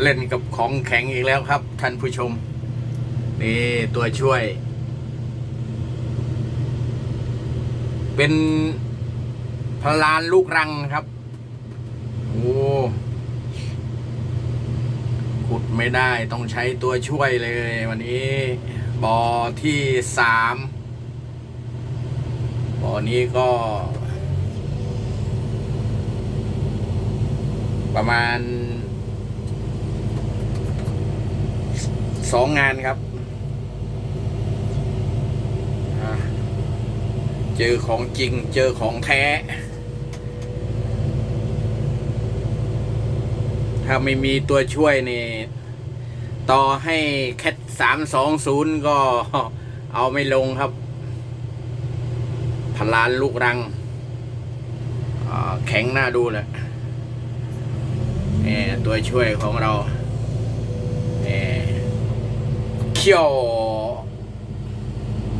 เล่นกับของแข็งอีกแล้วครับ ท่านผู้ชม นี่ตัวช่วย เป็นพลานลูกรังครับ โอ้ขุดไม่ได้ต้องใช้ตัวช่วยเลย วันนี้บ่อที่สามบ่อนี้ก็ ประมาณ สองงานครับ เจอของจริงเจอของแท้ ถ้าไม่มีตัวช่วยนี่ ต่อให้แคทสามสองศูนย์ก็เอาไม่ลงครับพลานลูกรัง แข็งหน้าดูเลยนี่ตัวช่วยของเรานี่ เขียว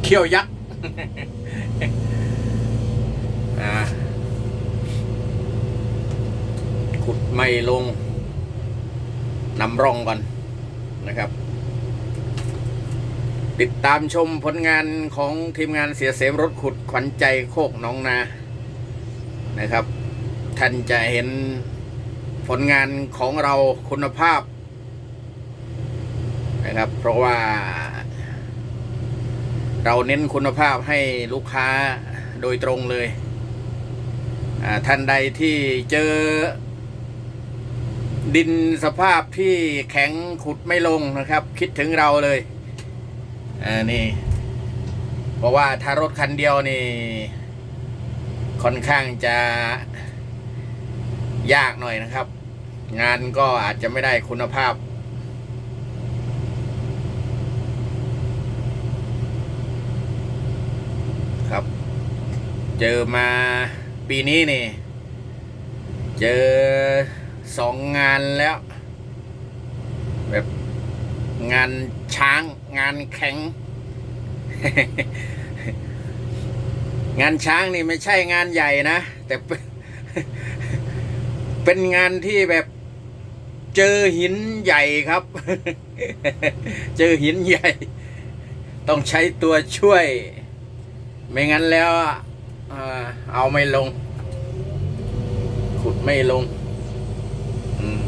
เขียวยักษ์ขุดไม่ลงนำร่องก่อนนะครับ ติดตามชมผลงานของทีมงานเสียเสมรถขุดขวัญใจโคกหน้องนานะครับ ท่านจะเห็นผลงานของเราคุณภาพ นะครับ เพราะว่า เราเน้นคุณภาพให้ลูกค้าโดยตรงเลยท่านใดที่เจอ ดินสภาพที่แข็งขุดไม่ลงนะครับ คิดถึงเราเลยอ่านี่ เพราะว่าถ้ารถคันเดียวนี่ ค่อนข้างจะยากหน่อยนะครับ งานก็อาจจะไม่ได้คุณภาพ ครับ เจอมาปีนี้นี่ เจอสองงานแล้ว แบบงานช้างงานแข็ง งานช้างนี่ไม่ใช่งานใหญ่นะ แต่เป็นเป็นงานที่แบบเจอหินใหญ่ครับ เจอหินใหญ่ ต้องใช้ตัวช่วย ไม่งั้นแล้ว เอาไม่ลง ขุดไม่ลงอืม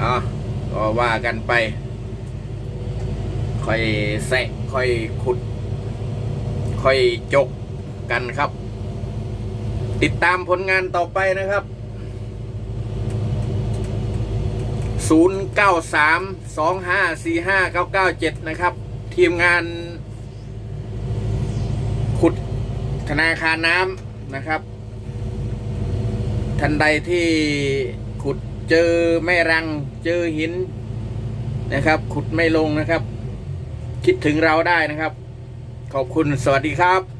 อะก็ว่ากันไป ค่อยแสะค่อยขุด ค่อยจกกันครับ ติดตามผลงานต่อไปนะครับ0932545997 นะครับ ทีมงาน ขุดธนาคารน้ำนะครับ ทันใดที่ขุดเจอแม่รังเจอหินนะครับ ขุดไม่ลงนะครับ คิดถึงเราได้นะครับ ขอบคุณสวัสดีครับ